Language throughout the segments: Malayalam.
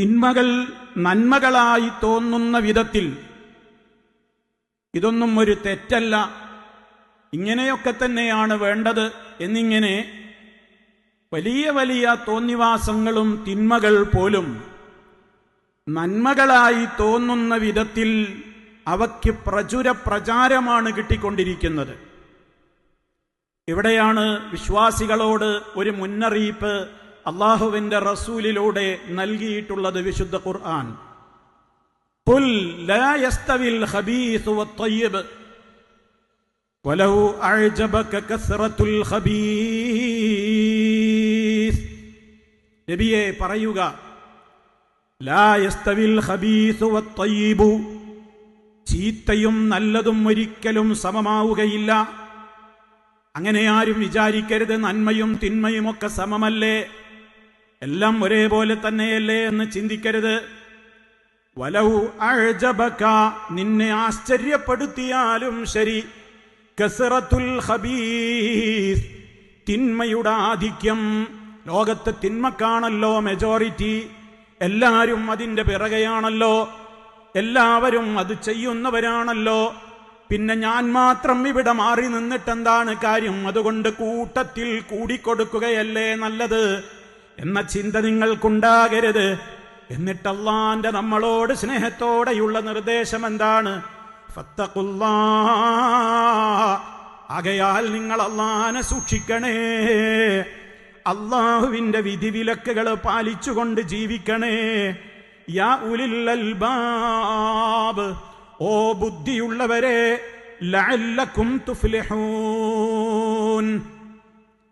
തിന്മകൾ നന്മകളായി തോന്നുന്ന വിധത്തിൽ ഇതൊന്നും ഒരു തെറ്റല്ല. ഇങ്ങനെയൊക്കെ തന്നെയാണ് വേണ്ടത് എന്നിങ്ങനെ വലിയ വലിയ തോന്നിവാസങ്ങളും തിന്മകൾ പോലും നന്മകളായി തോന്നുന്ന വിധത്തിൽ അവയ്ക്ക് പ്രചുര പ്രചാരമാണ് കിട്ടിക്കൊണ്ടിരിക്കുന്നത്. ഇവിടെയാണ് വിശ്വാസികളോട് ഒരു മുന്നറിയിപ്പ് അള്ളാഹുവിന്റെ റസൂലിലൂടെ നൽകിയിട്ടുള്ളത് വിശുദ്ധ ഖുർആൻ قل لا يستوي الخبيث والطيب ولو أعجبك كثرة الخبيث നബിയെ പറയുക ലാ യസ്തവിൽ ഖബീസു വത്തയ്യിബു ചീത്തയും നല്ലതും ഒരിക്കലും സമമാവുകയില്ല അങ്ങനെ ആരും വിചാരിക്കരുത് നന്മയും തിന്മയും ഒക്കെ സമമല്ലേ എല്ലാം ഒരേപോലെ തന്നെയല്ലേ എന്ന് ചിന്തിക്കരുത്. വലൗ അഴജബക്ക നിന്നെ ആശ്ചര്യപ്പെടുത്തിയാലും ശരി. കസറത്തുൽ ഹബീസ് തിന്മയുടെ ആധിക്യം ലോകത്തെ തിന്മക്കാണല്ലോ മെജോറിറ്റി എല്ലാവരും അതിന്റെ പിറകെയാണല്ലോ. എല്ലാവരും അത് ചെയ്യുന്നവരാണല്ലോ. പിന്നെ ഞാൻ മാത്രം ഇവിടെ മാറി നിന്നിട്ടെന്താണ് കാര്യം? അതുകൊണ്ട് കൂട്ടത്തിൽ കൂടിക്കൊടുക്കുകയല്ലേ നല്ലത്? എന്ന ചിന്ത നിങ്ങൾക്കുണ്ടാകരുത്. എന്നിട്ട് നമ്മളോട് സ്നേഹത്തോടെയുള്ള നിർദ്ദേശം എന്താണ് അകയാൽ നിങ്ങൾ അള്ളാനെ സൂക്ഷിക്കണേ. അള്ളാഹുവിന്റെ വിധിവിലക്കുകൾ പാലിച്ചുകൊണ്ട് ജീവിക്കണേ. യാ ഉലിൽ ഓ ബുദ്ധിയുള്ളവരെ ലഅല്ലക്കും തുഫ്ലിഹൂൻ.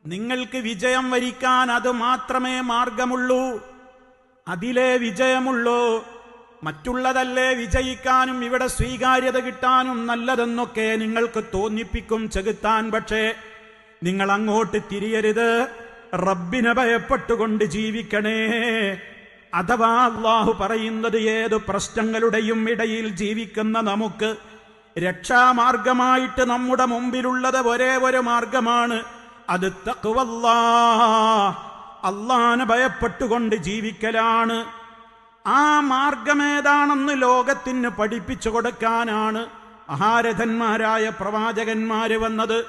നിങ്ങൾക്ക് വിജയം വരിക്കാൻ അത് മാത്രമേ മാർഗമുള്ളൂ. അതിലേ വിജയമുള്ളൂ. മറ്റുള്ളതല്ലേ വിജയിക്കാനും ഇവിടെ സ്വീകാര്യത കിട്ടാനും നല്ലതെന്നൊക്കെ നിങ്ങൾക്ക് തോന്നിപ്പിക്കും ചെകുത്താൻ. പക്ഷേ നിങ്ങൾ അങ്ങോട്ട് തിരിയരുത്. റബ്ബിനെ ഭയപ്പെട്ടുകൊണ്ട് ജീവിക്കണേ. അഥവാ അള്ളാഹു പറയുന്നത് ഏത് പ്രശ്നങ്ങളുടെയും ഇടയിൽ ജീവിക്കുന്ന നമുക്ക് രക്ഷാമാർഗമായിട്ട് നമ്മുടെ മുമ്പിലുള്ളത് ഒരേ ഒരു മാർഗമാണ്. അത് തക്കുവല്ലാ അള്ളാനെ ഭയപ്പെട്ടുകൊണ്ട് ജീവിക്കലാണ്. ആ മാർഗമേതാണെന്ന് ലോകത്തിന് പഠിപ്പിച്ചു കൊടുക്കാനാണ് മഹാരഥന്മാരായ പ്രവാചകന്മാര് വന്നത്.